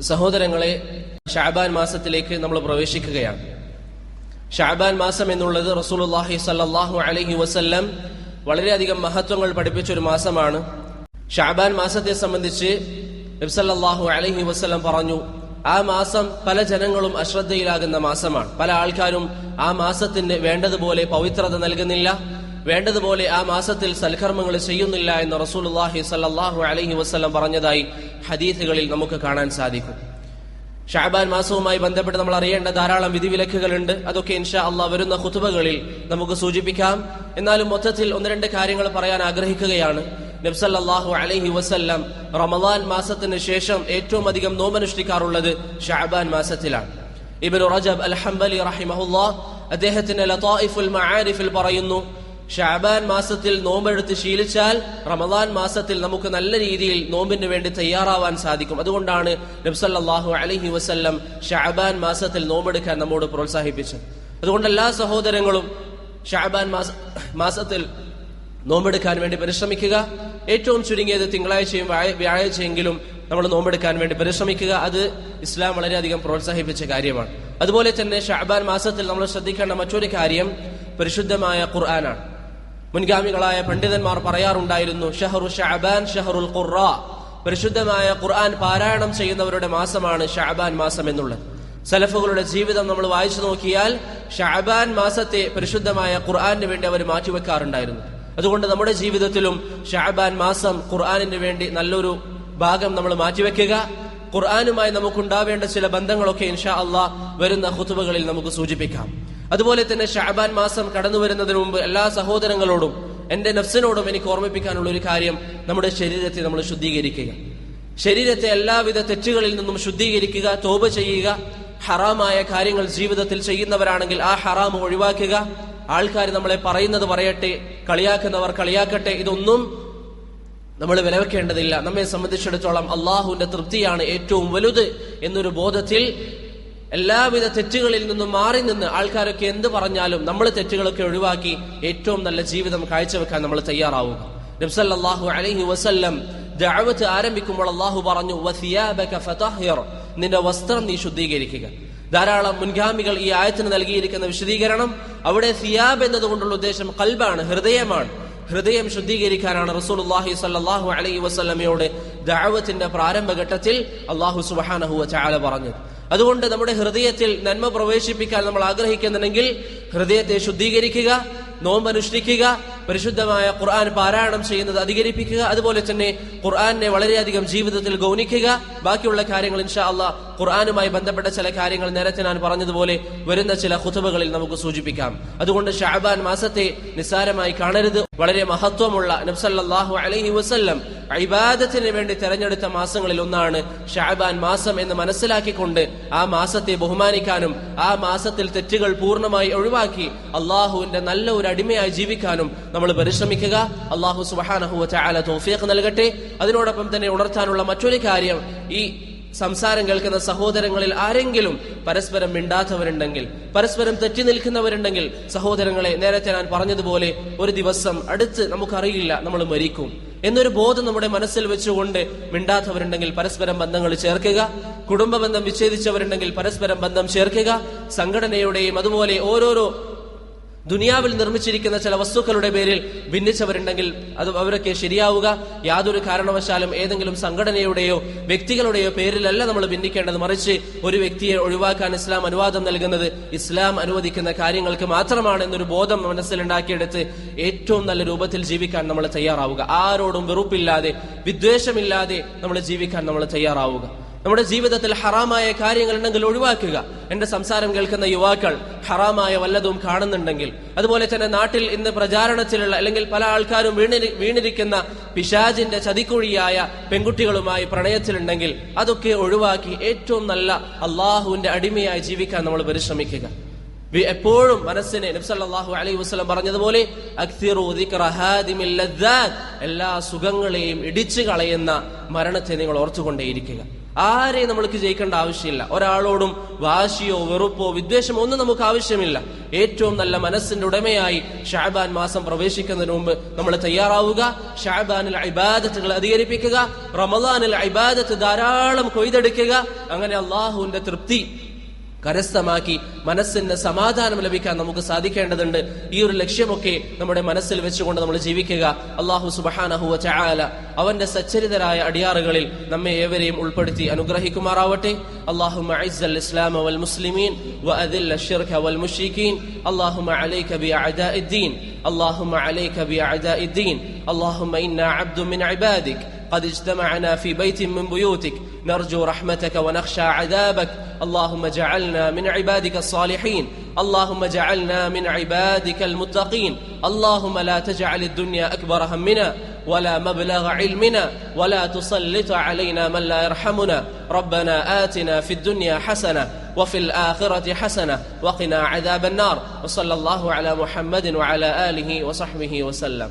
സഹോദരങ്ങളെ ഷാബാൻ മാസത്തിലേക്ക് നമ്മൾ പ്രവേശിക്കുകയാണ്. ഷാബാൻ മാസം എന്നുള്ളത് റസൂലുള്ളാഹി സല്ലാഹു അലഹി വസല്ലം വളരെയധികം മഹത്വങ്ങൾ പഠിപ്പിച്ച ഒരു മാസമാണ്. ഷാബാൻ മാസത്തെ സംബന്ധിച്ച് നബ്സല്ലാഹു അലഹി വസല്ലം പറഞ്ഞു ആ മാസം പല ജനങ്ങളും അശ്രദ്ധയിലാകുന്ന മാസമാണ്. പല ആൾക്കാരും ആ മാസത്തിന് വേണ്ടതുപോലെ പവിത്രത നൽകുന്നില്ല. വേണ്ടതുപോലെ ആ മാസത്തിൽ സൽക്കർമ്മങ്ങൾ ചെയ്യുന്നില്ല എന്ന് റസൂലുള്ളാഹി സല്ലാഹു അലഹി വസ്ലം പറഞ്ഞതായി ഹദീസുകളിൽ നമുക്ക് കാണാൻ സാധിക്കും. ഷാബാൻ മാസവുമായി ബന്ധപ്പെട്ട് നമ്മൾ അറിയേണ്ട ധാരാളം വിധിവിലക്കുകളുണ്ട്. അതൊക്കെ ഇൻഷാ അള്ളാഹ് വരുന്ന ഖുതുബകളിൽ നമുക്ക് സൂചിപ്പിക്കാം. എന്നാലും മൊത്തത്തിൽ ഒന്ന് രണ്ട് കാര്യങ്ങൾ പറയാൻ ആഗ്രഹിക്കുകയാണ്. നബ്സല്ലാഹു അലഹി വസ്ല്ലാം റമദാൻ മാസത്തിന് ശേഷം ഏറ്റവും അധികം നോമനുഷ്ഠിക്കാറുള്ളത് ഷാബാൻ മാസത്തിലാണ്. ഇബിൻ റജബ് അൽ ഹംബലി റഹിമഹുല്ലാ അദ്ദേഹത്തിന്റെ ലതായിഫുൽ മആരിഫിൽ പറയുന്നു ഷാബാൻ മാസത്തിൽ നോമ്പെടുത്ത് ശീലിച്ചാൽ റമദാൻ മാസത്തിൽ നമുക്ക് നല്ല രീതിയിൽ നോമ്പിന് വേണ്ടി തയ്യാറാവാൻ സാധിക്കും. അതുകൊണ്ടാണ് നബ്സല്ലാഹു അലഹി വസ്ല്ലം ഷാബാൻ മാസത്തിൽ നോമ്പെടുക്കാൻ നമ്മോട് പ്രോത്സാഹിപ്പിച്ചത്. അതുകൊണ്ട് എല്ലാ സഹോദരങ്ങളും ഷാബാൻ മാസ മാസത്തിൽ നോമ്പെടുക്കാൻ വേണ്ടി പരിശ്രമിക്കുക. ഏറ്റവും ചുരുങ്ങിയത് തിങ്കളാഴ്ചയും വ്യാഴ- വ്യാഴാഴ്ചയെങ്കിലും നമ്മൾ നോമ്പെടുക്കാൻ വേണ്ടി പരിശ്രമിക്കുക. അത് ഇസ്ലാം വളരെയധികം പ്രോത്സാഹിപ്പിച്ച കാര്യമാണ്. അതുപോലെ തന്നെ ഷാബാൻ മാസത്തിൽ നമ്മൾ ശ്രദ്ധിക്കേണ്ട മറ്റൊരു കാര്യം പരിശുദ്ധമായ ഖുർആനാണ്. മുൻഗാമികളായ പണ്ഡിതന്മാർ പറയാറുണ്ടായിരുന്നു ഷഹറു ഷാബാൻ ഷഹറുൽ ഖുറ പരിശുദ്ധമായ ഖുർആൻ പാരായണം ചെയ്യുന്നവരുടെ മാസമാണ് ഷാബാൻ മാസം എന്നുള്ളത്. സലഫുകളുടെ ജീവിതം നമ്മൾ വായിച്ചു നോക്കിയാൽ ഷാബാൻ മാസത്തെ പരിശുദ്ധമായ ഖുർആാനിന് വേണ്ടി അവർ മാറ്റിവെക്കാറുണ്ടായിരുന്നു. അതുകൊണ്ട് നമ്മുടെ ജീവിതത്തിലും ഷാബാൻ മാസം ഖുർആാനിന് വേണ്ടി നല്ലൊരു ഭാഗം നമ്മൾ മാറ്റിവെക്കുക. ഖുർആാനുമായി നമുക്കുണ്ടാവേണ്ട ചില ബന്ധങ്ങളൊക്കെ ഇൻഷാ അള്ളാഹ് വരുന്ന ഹുത്തുബകളിൽ നമുക്ക് സൂചിപ്പിക്കാം. അതുപോലെ തന്നെ ഷാബാൻ മാസം കടന്നു വരുന്നതിന് മുമ്പ് എല്ലാ സഹോദരങ്ങളോടും എന്റെ നഫ്സിനോടും എനിക്ക് ഓർമ്മിപ്പിക്കാനുള്ള ഒരു കാര്യം നമ്മുടെ ശരീരത്തെ നമ്മൾ ശുദ്ധീകരിക്കുക. ശരീരത്തെ എല്ലാവിധ തെറ്റുകളിൽ നിന്നും ശുദ്ധീകരിക്കുക തോപ ചെയ്യുക ഹറാമായ കാര്യങ്ങൾ ജീവിതത്തിൽ ചെയ്യുന്നവരാണെങ്കിൽ ആ ഹറാം ഒഴിവാക്കുക. ആൾക്കാർ നമ്മളെ പറയുന്നത് പറയട്ടെ കളിയാക്കുന്നവർ കളിയാക്കട്ടെ ഇതൊന്നും നമ്മൾ വിലവെക്കേണ്ടതില്ല. നമ്മെ സംബന്ധിച്ചിടത്തോളം അള്ളാഹുവിന്റെ തൃപ്തിയാണ് ഏറ്റവും വലുത് എന്നൊരു ബോധത്തിൽ എല്ലാവിധ തെറ്റുകളിൽ നിന്നും മാറി നിന്ന് ആൾക്കാരൊക്കെ എന്ത് പറഞ്ഞാലും നമ്മൾ തെറ്റുകളൊക്കെ ഒഴിവാക്കി ഏറ്റവും നല്ല ജീവിതം കാഴ്ചവെക്കാൻ നമ്മൾ തയ്യാറാവുക. നബ്സല്ലാഹു അലൈഹി വസല്ലം ദഅവത്ത് ആരംഭിക്കുമ്പോൾ അള്ളാഹു പറഞ്ഞു. നിന്റെ വസ്ത്രം നീ ശുദ്ധീകരിക്കുക. ധാരാളം മുൻഗാമികൾ ഈ ആയത്തിന് നൽകിയിരിക്കുന്ന വിശദീകരണം അവിടെ സിയാബ് എന്നതുകൊണ്ടുള്ള ഉദ്ദേശം കൽബാണ് ഹൃദയമാണ്. ഹൃദയം ശുദ്ധീകരിക്കാനാണ് റസൂലുള്ളാഹി സ്വല്ലല്ലാഹു അലൈഹി വസ്ലമയോട് ദഅവത്തിന്റെ പ്രാരംഭഘട്ടത്തിൽ അള്ളാഹു സുബ്ഹാനഹു ചാല പറഞ്ഞത്. അതുകൊണ്ട് നമ്മുടെ ഹൃദയത്തിൽ നന്മ പ്രവേശിപ്പിക്കാൻ നമ്മൾ ആഗ്രഹിക്കുന്നുണ്ടെങ്കിൽ ഹൃദയത്തെ ശുദ്ധീകരിക്കുക നോമ്പ് അനുഷ്ഠിക്കുക പരിശുദ്ധമായ ഖുർആൻ പാരായണം ചെയ്യുന്നത് അധികരിപ്പിക്കുക അതുപോലെ തന്നെ ഖുർആനെ വളരെയധികം ജീവിതത്തിൽ ഗൗനിക്കുക. ബാക്കിയുള്ള കാര്യങ്ങൾ ഇൻഷാ അള്ളാഹ് ഖുർആാനുമായി ബന്ധപ്പെട്ട ചില കാര്യങ്ങൾ നേരത്തെ ഞാൻ പറഞ്ഞതുപോലെ വരുന്ന ചില ഹുതുബകളിൽ നമുക്ക് സൂചിപ്പിക്കാം. അതുകൊണ്ട് ഷാബാൻ മാസത്തെ നിസ്സാരമായി കാണരുത്. വളരെ മഹത്വമുള്ള നബ്സല്ലാഹു അലൈഹി വസല്ലം ഇബാദത്തിന് വേണ്ടി തെരഞ്ഞെടുത്ത മാസങ്ങളിൽ ഒന്നാണ് ഷാബാൻ മാസം എന്ന് മനസ്സിലാക്കിക്കൊണ്ട് ആ മാസത്തെ ബഹുമാനിക്കാനും ആ മാസത്തിൽ തെറ്റുകൾ പൂർണമായി ഒഴിവാക്കി അള്ളാഹുവിന്റെ നല്ല ഒരു അടിമയായി ജീവിക്കാനും നമ്മൾ പരിശ്രമിക്കുക. അള്ളാഹു സുബാനഹു ചാല തോഫിയക്ക് നൽകട്ടെ. അതിനോടൊപ്പം തന്നെ ഉണർത്താനുള്ള മറ്റൊരു കാര്യം ഈ സംസാരം കേൾക്കുന്ന സഹോദരങ്ങളിൽ ആരെങ്കിലും പരസ്പരം മിണ്ടാത്തവരുണ്ടെങ്കിൽ പരസ്പരം തെറ്റി നിൽക്കുന്നവരുണ്ടെങ്കിൽ സഹോദരങ്ങളെ നേരത്തെ ഞാൻ പറഞ്ഞതുപോലെ ഒരു ദിവസം അടുത്ത് നമുക്കറിയില്ല നമ്മൾ മരിക്കും. എന്നൊരു ബോധം നമ്മുടെ മനസ്സിൽ വെച്ചുകൊണ്ട് മിണ്ടാത്തവരുണ്ടെങ്കിൽ പരസ്പരം ബന്ധങ്ങൾ ചേർക്കുക. കുടുംബ ബന്ധം വിച്ഛേദിച്ചവരുണ്ടെങ്കിൽ പരസ്പരം ബന്ധം ചേർക്കുക. സംഘടനയുടെയും അതുപോലെ ഓരോരോ ദുനിയാവിൽ നിർമ്മിച്ചിരിക്കുന്ന ചില വസ്തുക്കളുടെ പേരിൽ ഭിന്നിച്ചവരുണ്ടെങ്കിൽ അത് അവരൊക്കെ ശരിയാവുക. യാതൊരു കാരണവശാലും ഏതെങ്കിലും സംഘടനയുടെയോ വ്യക്തികളുടെയോ പേരിലല്ല നമ്മൾ ഭിന്നിക്കേണ്ടത്. മറിച്ച് ഒരു വ്യക്തിയെ ഒഴിവാക്കാൻ ഇസ്ലാം അനുവാദം നൽകുന്നത് ഇസ്ലാം അനുവദിക്കുന്ന കാര്യങ്ങൾക്ക് മാത്രമാണ് എന്നൊരു ബോധം മനസ്സിലുണ്ടാക്കിയെടുത്ത് ഏറ്റവും നല്ല രൂപത്തിൽ ജീവിക്കാൻ നമ്മൾ തയ്യാറാവുക. ആരോടും വെറുപ്പില്ലാതെ വിദ്വേഷമില്ലാതെ നമ്മൾ ജീവിക്കാൻ നമ്മൾ തയ്യാറാവുക. നമ്മുടെ ജീവിതത്തിൽ ഹറാമായ കാര്യങ്ങൾ ഉണ്ടെങ്കിൽ ഒഴിവാക്കുക. എന്റെ സംസാരം കേൾക്കുന്ന യുവാക്കൾ ഹറാമായ വല്ലതും കാണുന്നുണ്ടെങ്കിൽ അതുപോലെ തന്നെ നാട്ടിൽ ഇന്ന് പ്രചാരണത്തിലുള്ള അല്ലെങ്കിൽ പല ആൾക്കാരും വീണിരി വീണിരിക്കുന്ന പിശാജിന്റെ ചതിക്കുഴിയായ പെൺകുട്ടികളുമായി പ്രണയത്തിലുണ്ടെങ്കിൽ അതൊക്കെ ഒഴിവാക്കി ഏറ്റവും നല്ല അള്ളാഹുവിന്റെ അടിമയായി ജീവിക്കാൻ നമ്മൾ പരിശ്രമിക്കുക. എപ്പോഴും മനസ്സിനെ നബ്സല്ലാഹു അലൈഹി വസ്ലം പറഞ്ഞതുപോലെ എല്ലാ സുഖങ്ങളെയും ഇടിച്ചു കളയുന്ന മരണത്തെ നിങ്ങൾ ഓർത്തുകൊണ്ടേയിരിക്കുക. ആരെയും നമ്മൾക്ക് ജയിക്കേണ്ട ആവശ്യമില്ല. ഒരാളോടും വാശിയോ വെറുപ്പോ വിദ്വേഷമോ ഒന്നും നമുക്ക് ആവശ്യമില്ല. ഏറ്റവും നല്ല മനസ്സിന്റെ ഉടമയായി ഷാബാൻ മാസം പ്രവേശിക്കുന്നതിന് മുമ്പ് നമ്മൾ തയ്യാറാവുക ഷാബാനിൽ അബാദത്തുകൾ അധികരിപ്പിക്കുക റമദാനിൽ അബാദത്ത് ധാരാളം കൊയ്തെടുക്കുക. അങ്ങനെ അള്ളാഹുവിന്റെ തൃപ്തി കരസ്ഥമാക്കി മനസ്സിന് സമാധാനം ലഭിക്കാൻ നമുക്ക് സാധിക്കേണ്ടതുണ്ട്. ഈ ഒരു ലക്ഷ്യമൊക്കെ നമ്മുടെ മനസ്സിൽ വെച്ചുകൊണ്ട് നമ്മൾ ജീവിക്കുക. അള്ളാഹു സുബഹാനഹുവ ചായാല അവന്റെ സച്ചരിതരായ അടിയാറുകളിൽ നമ്മെ ഏവരെയും ഉൾപ്പെടുത്തി അനുഗ്രഹിക്കുമാറാവട്ടെ. അള്ളാഹു ഇസ്ലാം വൽ മുസ്ലിമീൻ അശ്ശിർക വൽ മുശ്രിക്കീൻ അലൈക اللهم عليك بأعداء الدين. اللهم إنا عبد من عبادك. قد اجتمعنا في بيت من بيوتك. نرجو رحمتك ونخشى عذابك. اللهم اجعلنا من عبادك الصالحين. اللهم اجعلنا من عبادك المتقين. اللهم لا تجعل الدنيا أكبر همنا ولا مبلغ علمنا ولا تسلط علينا من لا يرحمنا. ربنا آتنا في الدنيا حسنة وفي الآخرة حسنة وقنا عذاب النار وصلى الله على محمد وعلى آله وصحبه وسلم